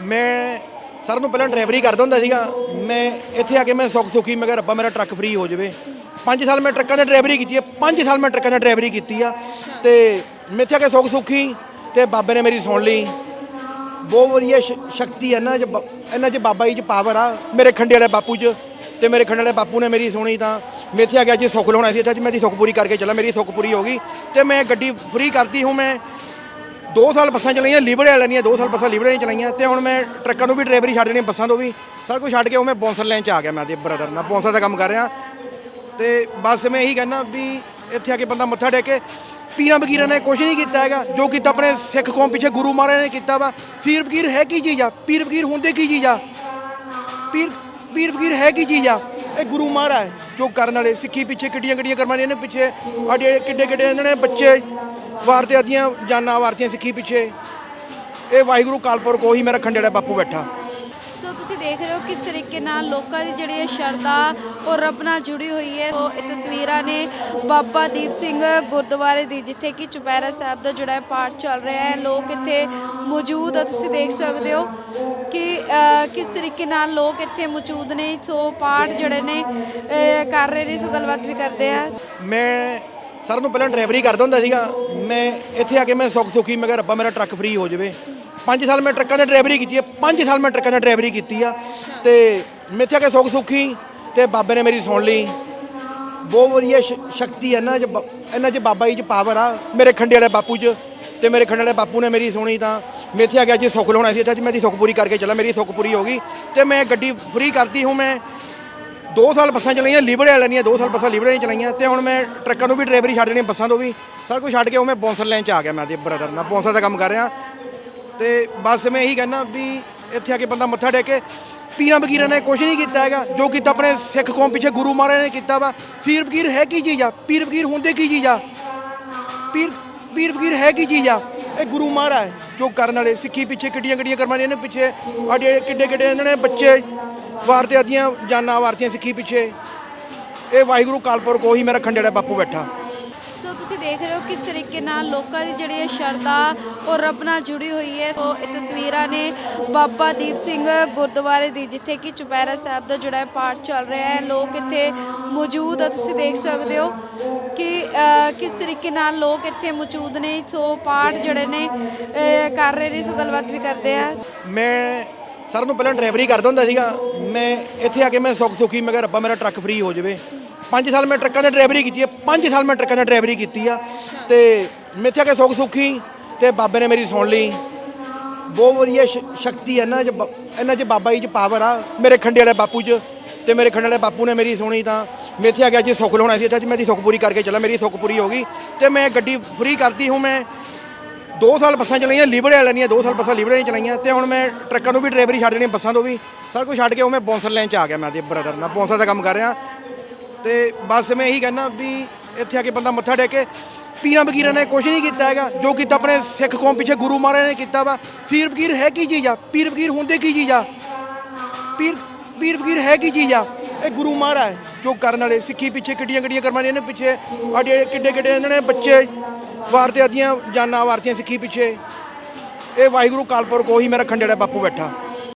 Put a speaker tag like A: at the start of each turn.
A: ਮੈਂ ਸਰ ਨੂੰ ਪਹਿਲਾਂ ਡਰਾਈਵਰੀ ਕਰਦਾ ਹੁੰਦਾ ਸੀਗਾ। ਮੈਂ ਇੱਥੇ ਆ ਕੇ ਮੈਂ ਸੁੱਖ ਸੁਖੀ, ਮੈਂ ਕਿਹਾ ਰੱਬਾ ਮੇਰਾ ਟਰੱਕ ਫ੍ਰੀ ਹੋ ਜਾਵੇ। 5 ਸਾਲ ਮੈਂ ਟਰੱਕਾਂ ਦੀ ਡਰਾਈਵਰੀ ਕੀਤੀ ਹੈ 5 ਸਾਲ ਮੈਂ ਟਰੱਕਾਂ ਦੀ ਡਰਾਈਵਰੀ ਕੀਤੀ ਆ। ਤੇ ਮੈਂ ਇੱਥੇ ਆ ਕੇ ਸੁੱਖ ਸੁਖੀ ਤੇ ਬਾਬੇ ਨੇ ਮੇਰੀ ਸੁਣ ਲਈ। ਬਹੁਤ ਵਧੀਆ ਸ਼- ਸ਼ਕਤੀ ਹੈ ਨਾ, ਜ ਇਹਨਾਂ 'ਚ ਬਾਬਾ ਜੀ 'ਚ ਪਾਵਰ ਆ, ਮੇਰੇ ਖੰਡੇ ਵਾਲੇ ਬਾਪੂ 'ਚ। ਤੇ ਮੇਰੇ ਖੰਡੇ ਵਾਲੇ ਬਾਪੂ ਨੇ ਮੇਰੀ ਸੁਣੀ ਤਾਂ ਮੈਂ ਇੱਥੇ ਆ ਗਿਆ ਜੀ ਸੁੱਖ ਲਾਉਣਾ ਸੀ, ਇੱਥੇ ਅੱਜ ਮੇਰੀ ਸੁੱਖ ਪੂਰੀ ਕਰਕੇ ਚੱਲਾ, ਮੇਰੀ ਸੁੱਖ ਪੂਰੀ ਹੋ ਗਈ। ਤੇ ਮੈਂ ਗੱਡੀ ਫ੍ਰੀ ਕਰਤੀ ਹੂੰ ਮੈਂ। 2 ਸਾਲ ਬੱਸਾਂ ਚਲਾਈਆਂ, ਲਿਬੜੇ ਵਾਲਿਆਂ ਦੀਆਂ 2 ਸਾਲ ਬੱਸਾਂ ਲਿਬੜੇ ਦੀਆਂ ਚਲਾਈਆਂ ਤੇ ਹੁਣ ਮੈਂ ਟਰੱਕਾਂ ਨੂੰ ਵੀ ਡਰਾਈਵਰੀ ਛੱਡ ਦੇਣੀ ਬੱਸਾਂ ਤੋਂ ਵੀ। ਸਾਰਾ ਕੁਝ ਛੱਡ ਕੇ ਉਹ ਮੈਂ ਬੌਂਸਰ ਲਾਈਨ 'ਚ ਆ ਗਿਆ ਮੈਂ ਦੇ ਬ੍ਰਦਰ ਨਾਲ, ਬੌਂਸਰ ਦਾ ਕੰਮ ਕਰ ਰਿਹਾ। ਤੇ ਬਸ ਮੈਂ ਇਹੀ ਕਹਿੰਦਾ ਵੀ ਇੱਥੇ ਆ ਕੇ ਬੰਦਾ ਮੱਥਾ ਟੇਕ ਕੇ ਪੀਰਾਂ ਫਕੀਰਾਂ ਨੇ ਕੁਝ ਨਹੀਂ ਕੀਤਾ ਹੈਗਾ, ਜੋ ਕੀਤਾ ਆਪਣੇ ਸਿੱਖ ਕੌਮ ਪਿੱਛੇ ਗੁਰੂ ਮਹਾਰਾਜ ਨੇ ਕੀਤਾ ਵਾ। ਪੀਰ ਫਕੀਰ ਹੈ ਕੀ ਚੀਜ਼ ਆ? ਪੀਰ ਫਕੀਰ ਹੁੰਦੇ ਕੀ ਚੀਜ਼ ਆ? ਪੀਰ ਪੀਰ ਫਕੀਰ ਹੈ ਕੀ ਚੀਜ਼ ਆ? ਇਹ ਗੁਰੂ ਮਹਾਰਾਜ ਜੋ ਕਰਨ ਵਾਲੇ, ਸਿੱਖੀ ਪਿੱਛੇ ਕਿੱਡੀਆਂ ਕਿੱਡੀਆਂ ਕਰਮਾਂ ਨੇ ਪਿੱਛੇ ਆ ਕਿੱਡੇ ਕਿੱਡੇ ਇਹਨਾਂ ਨੇ ਬੱਚੇ ਵਾਰਤੇ ਆਦੀਆਂ ਜਾਨਾਂ ਵਾਰਤੀਆਂ ਸਿੱਖੀ ਪਿੱਛੇ। ਇਹ ਵਾਹਿਗੁਰੂ ਕਾਲਪੁਰ ਕੋ ਹੀ ਮੇਰਾ ਖੰਡੇ ਵਾਲਾ ਬਾਪੂ ਬੈਠਾ।
B: ਸੋ ਤੁਸੀਂ ਦੇਖ ਰਹੇ ਹੋ ਕਿਸ ਤਰੀਕੇ ਨਾਲ ਲੋਕਾਂ ਦੀ ਜਿਹੜੀ ਹੈ ਸ਼ਰਧਾ ਉਹ ਰੱਬ ਨਾਲ ਜੁੜੀ ਹੋਈ ਹੈ। ਸੋ ਇਹ ਤਸਵੀਰਾਂ ਨੇ ਬਾਬਾ ਦੀਪ ਸਿੰਘ ਗੁਰਦੁਆਰੇ ਦੀ ਜਿੱਥੇ ਕਿ ਚੁਪਹਿਰਾ ਸਾਹਿਬ ਦਾ ਜਿਹੜਾ ਪਾਠ ਚੱਲ ਰਿਹਾ ਹੈ। ਲੋਕ ਇੱਥੇ ਮੌਜੂਦ ਆ ਤੁਸੀਂ ਦੇਖ ਸਕਦੇ ਹੋ ਕਿ ਕਿਸ ਤਰੀਕੇ ਨਾਲ ਲੋਕ ਇੱਥੇ ਮੌਜੂਦ ਨੇ। ਸੋ ਪਾਠ ਜਿਹੜੇ ਨੇ ਕਰ ਰਹੇ ਨੇ ਸੋ ਗੱਲਬਾਤ ਵੀ ਕਰਦੇ ਆ।
A: ਮੈਂ ਸਰ ਨੂੰ ਪਹਿਲਾਂ ਡਰਾਈਵਰੀ ਕਰਦਾ ਹੁੰਦਾ ਸੀਗਾ। ਮੈਂ ਇੱਥੇ ਆ ਕੇ ਮੈਂ ਸੁੱਖ ਸੁਖੀ, ਮੈਂ ਕਿਹਾ ਰੱਬਾ ਮੇਰਾ ਟਰੱਕ ਫ੍ਰੀ ਹੋ ਜਾਵੇ। 5 ਸਾਲ ਮੈਂ ਟਰੱਕਾਂ ਦੀ ਡਰਾਈਵਰੀ ਕੀਤੀ ਹੈ 5 ਸਾਲ ਮੈਂ ਟਰੱਕਾਂ ਦੀ ਡਰਾਈਵਰੀ ਕੀਤੀ ਆ। ਤੇ ਮੈਂ ਇੱਥੇ ਆ ਕੇ ਸੁੱਖ ਸੁਖੀ ਤੇ ਬਾਬੇ ਨੇ ਮੇਰੀ ਸੁਣ ਲਈ। ਬਹੁਤ ਵਧੀਆ ਸ਼- ਸ਼ਕਤੀ ਹੈ ਨਾ ਜ ਇਹਨਾਂ 'ਚ ਬਾਬਾ ਜੀ 'ਚ ਪਾਵਰ ਆ, ਮੇਰੇ ਖੰਡੇ ਵਾਲੇ ਬਾਪੂ 'ਚ। ਤੇ ਮੇਰੇ ਖੰਡੇ ਵਾਲੇ ਬਾਪੂ ਨੇ ਮੇਰੀ ਸੁਣੀ ਤਾਂ ਮੈਂ ਇੱਥੇ ਆ ਗਿਆ ਜੀ ਸੁੱਖ ਲਾਉਣਾ ਸੀ, ਇੱਥੇ ਅੱਜ ਮੇਰੀ ਸੁੱਖ ਪੂਰੀ ਕਰਕੇ ਚੱਲਾ, ਮੇਰੀ ਸੁੱਖ ਪੂਰੀ ਹੋ ਗਈ। ਤੇ ਮੈਂ ਗੱਡੀ ਫ੍ਰੀ ਕਰਤੀ ਹੂੰ ਮੈਂ। 2 ਸਾਲ ਬੱਸਾਂ ਚਲਾਈਆਂ ਲਿਬੜੇ ਵਾਲਿਆਂ ਦੀਆਂ 2 ਸਾਲ ਬੱਸਾਂ ਲਿਬੜੇ ਚਲਾਈਆਂ। ਤੇ ਹੁਣ ਮੈਂ ਟਰੱਕਾਂ ਨੂੰ ਵੀ ਡਰਾਈਵਰੀ ਛੱਡ ਦੇਣੀ ਬੱਸਾਂ ਤੋਂ ਵੀ। ਸਾਰਾ ਕੁਝ ਛੱਡ ਕੇ ਉਹ ਮੈਂ ਬੌਂਸਰ ਲਾਈਨ 'ਚ ਆ ਗਿਆ ਮੈਂ ਤੇ ਬ੍ਰਦਰ ਨਾਲ। ਬੌਂਸਰ ਦਾ ਕੰਮ ਕਰ ਰਿਹਾ। ਤੇ ਬਸ ਮੈਂ ਇਹੀ ਕਹਿੰਦਾ ਵੀ ਇੱਥੇ ਆ ਕੇ ਬੰਦਾ ਮੱਥਾ ਟੇਕ ਕੇ ਪੀਰਾਂ ਫਕੀਰਾਂ ਨੇ ਕੁਝ ਨਹੀਂ ਕੀਤਾ ਹੈਗਾ। ਜੋ ਕੀਤਾ ਆਪਣੇ ਸਿੱਖ ਕੌਮ ਪਿੱਛੇ ਗੁਰੂ ਮਹਾਰਾਜ ਨੇ ਕੀਤਾ ਵਾ। ਪੀਰ ਫਕੀਰ ਹੈ ਕੀ ਚੀਜ਼ ਆ? ਪੀਰ ਫਕੀਰ ਹੁੰਦੇ ਕੀ ਚੀਜ਼ ਆ? ਪੀਰ ਪੀਰ ਫਕੀਰ ਹੈ ਕੀ ਚੀਜ਼ ਆ? ਇਹ ਗੁਰੂ ਮਹਾਰਾਜ ਜੋ ਕਰਨ ਵਾਲੇ ਸਿੱਖੀ ਪਿੱਛੇ ਕਿੱਡੀਆਂ ਕਿੱਡੀਆਂ ਕਰਮਾਂ ਨੇ ਇਹਨਾਂ ਪਿੱਛੇ ਆ ਕਿੱਡੇ ਕਿੱਡੇ ਇਹਨਾਂ ਨੇ ਬੱਚੇ ਵਾਰਤੇ ਆਦੀਆਂ ਜਾਨਾਂ ਵਾਰਤੀਆਂ ਸਿੱਖੀ ਪਿੱਛੇ। ਇਹ ਵਾਹਿਗੁਰੂ ਕਾਲਪੁਰ ਕੋ ਹੀ ਮੇਰਾ ਖੰਡੇ ਬਾਪੂ ਬੈਠਾ।
B: ਤੁਸੀਂ ਦੇਖ ਰਹੇ ਹੋ ਕਿਸ ਤਰੀਕੇ ਨਾਲ ਲੋਕਾਂ ਦੀ ਜਿਹੜੀ ਹੈ ਸ਼ਰਧਾ ਉਹ ਰੱਬ ਨਾਲ ਜੁੜੀ ਹੋਈ ਹੈ। ਸੋ ਇਹ ਤਸਵੀਰਾਂ ਨੇ ਬਾਬਾ ਦੀਪ ਸਿੰਘ ਗੁਰਦੁਆਰੇ ਦੀ, ਜਿੱਥੇ ਕਿ ਚੁਪਹਿਰਾ ਸਾਹਿਬ ਦਾ ਜਿਹੜਾ ਪਾਠ ਚੱਲ ਰਿਹਾ ਹੈ। ਲੋਕ ਇੱਥੇ ਮੌਜੂਦ ਆ, ਤੁਸੀਂ ਦੇਖ ਸਕਦੇ ਹੋ ਕਿ ਕਿਸ ਤਰੀਕੇ ਨਾਲ ਲੋਕ ਇੱਥੇ ਮੌਜੂਦ ਨੇ। ਸੋ ਪਾਠ ਜਿਹੜੇ ਨੇ ਕਰ ਰਹੇ ਨੇ, ਸੋ ਗੱਲਬਾਤ ਵੀ ਕਰਦੇ ਆ।
A: ਮੈਂ ਸਰ ਨੂੰ ਪਹਿਲਾਂ ਡਰਾਈਵਰੀ ਕਰਦਾ ਹੁੰਦਾ ਸੀਗਾ। ਮੈਂ ਇੱਥੇ ਆ ਕੇ ਮੈਂ ਸੁੱਖ ਸੁਖੀ ਮੈਂ ਕਿਹਾ ਰੱਬਾ ਮੇਰਾ ਟਰੱਕ ਫ੍ਰੀ ਹੋ ਜਾਵੇ। 5 ਸਾਲ ਮੈਂ ਟਰੱਕਾਂ ਦੀ ਡਰਾਈਵਰੀ ਕੀਤੀ ਹੈ 5 ਸਾਲ ਮੈਂ ਟਰੱਕਾਂ ਦੀ ਡਰਾਈਵਰੀ ਕੀਤੀ ਆ। ਤੇ ਮੈਂ ਇੱਥੇ ਆ ਕੇ ਸੁੱਖ ਸੁਖੀ ਤੇ ਬਾਬੇ ਨੇ ਮੇਰੀ ਸੁਣ ਲਈ। ਬਹੁਤ ਵਧੀਆ ਸ਼- ਸ਼ਕਤੀ ਹੈ ਨਾ ਜ ਇਹਨਾਂ 'ਚ ਬਾਬਾ ਜੀ 'ਚ ਪਾਵਰ ਆ, ਮੇਰੇ ਖੰਡੇ ਵਾਲੇ ਬਾਪੂ 'ਚ। ਤੇ ਮੇਰੇ ਖੰਡੇ ਵਾਲੇ ਬਾਪੂ ਨੇ ਮੇਰੀ ਸੁਣੀ ਤਾਂ ਮੈਂ ਇੱਥੇ ਆ ਗਿਆ ਜੀ ਸੁੱਖ ਲਾਉਣਾ ਸੀ, ਇੱਥੇ ਅੱਜ ਮੇਰੀ ਸੁੱਖ ਪੂਰੀ ਕਰਕੇ ਚੱਲਾ ਮੇਰੀ ਸੁੱਖ ਪੂਰੀ ਹੋ ਗਈ। ਤੇ ਮੈਂ ਗੱਡੀ ਫ੍ਰੀ ਕਰਤੀ ਹੂੰ ਮੈਂ। 2 ਸਾਲ ਬੱਸਾਂ ਚਲਾਈਆਂ ਲਿਬੜੇ ਵਾਲਿਆਂ ਦੀਆਂ 2 ਸਾਲ ਬੱਸਾਂ ਲਿਬੜੇ ਚਲਾਈਆਂ। ਤੇ ਹੁਣ ਮੈਂ ਟਰੱਕਾਂ ਨੂੰ ਵੀ ਡਰਾਈਵਰੀ ਛੱਡ ਦੇਣੀ, ਬੱਸਾਂ ਤੋਂ ਵੀ। ਸਾਰਾ ਕੁਝ ਛੱਡ ਕੇ ਉਹ ਮੈਂ ਬੌਂਸਰ ਲੈਣ 'ਚ ਆ ਗਿਆ ਮੈਂ ਤੇ ਬ੍ਰਦਰ ਨਾਲ ਬੌਂਸਰ ਦਾ ਕੰਮ ਕਰ ਰਿਹਾ। ਤੇ ਬਸ ਮੈਂ ਇਹੀ ਕਹਿੰਦਾ ਵੀ ਇੱਥੇ ਆ ਕੇ ਬੰਦਾ ਮੱਥਾ ਟੇਕੇ ਪੀਰਾਂ ਫਕੀਰਾਂ ਨੇ ਕੁਝ ਨਹੀਂ ਕੀਤਾ ਹੈਗਾ, ਜੋ ਕੀਤਾ ਆਪਣੇ ਸਿੱਖ ਕੌਮ ਪਿੱਛੇ ਗੁਰੂ ਮਹਾਰਾਜ ਨੇ ਕੀਤਾ ਵਾ। ਪੀਰ ਫਕੀਰ ਹੈ ਕੀ ਚੀਜ਼ ਆ? ਪੀਰ ਫਕੀਰ ਹੁੰਦੇ ਕੀ ਚੀਜ਼ ਆ? ਪੀਰ ਪੀਰ ਫਕੀਰ ਹੈ ਕੀ ਚੀਜ਼ ਆ? ਇਹ ਗੁਰੂ ਮਹਾਰਾਜ ਜੋ ਕਰਨ ਵਾਲੇ ਸਿੱਖੀ ਪਿੱਛੇ ਕਿੱਡੀਆਂ ਕਿੱਡੀਆਂ ਕਰਮਾਂ ਨੇ ਇਹਨਾਂ ਪਿੱਛੇ ਆ ਕਿੱਡੇ ਕਿੱਡੇ ਇਹਨਾਂ ਨੇ ਬੱਚੇ ਵਾਰਤੇ ਆਦੀਆਂ ਜਾਨਾਂ ਵਾਰਤੀਆਂ ਸਿੱਖੀ ਪਿੱਛੇ। ਇਹ ਵਾਹਿਗੁਰੂ ਕਾਲਪੁਰ ਕੋ ਹੀ ਮੇਰਾ ਖੰਡੇ ਵਾਲਾ ਬਾਪੂ ਬੈਠਾ।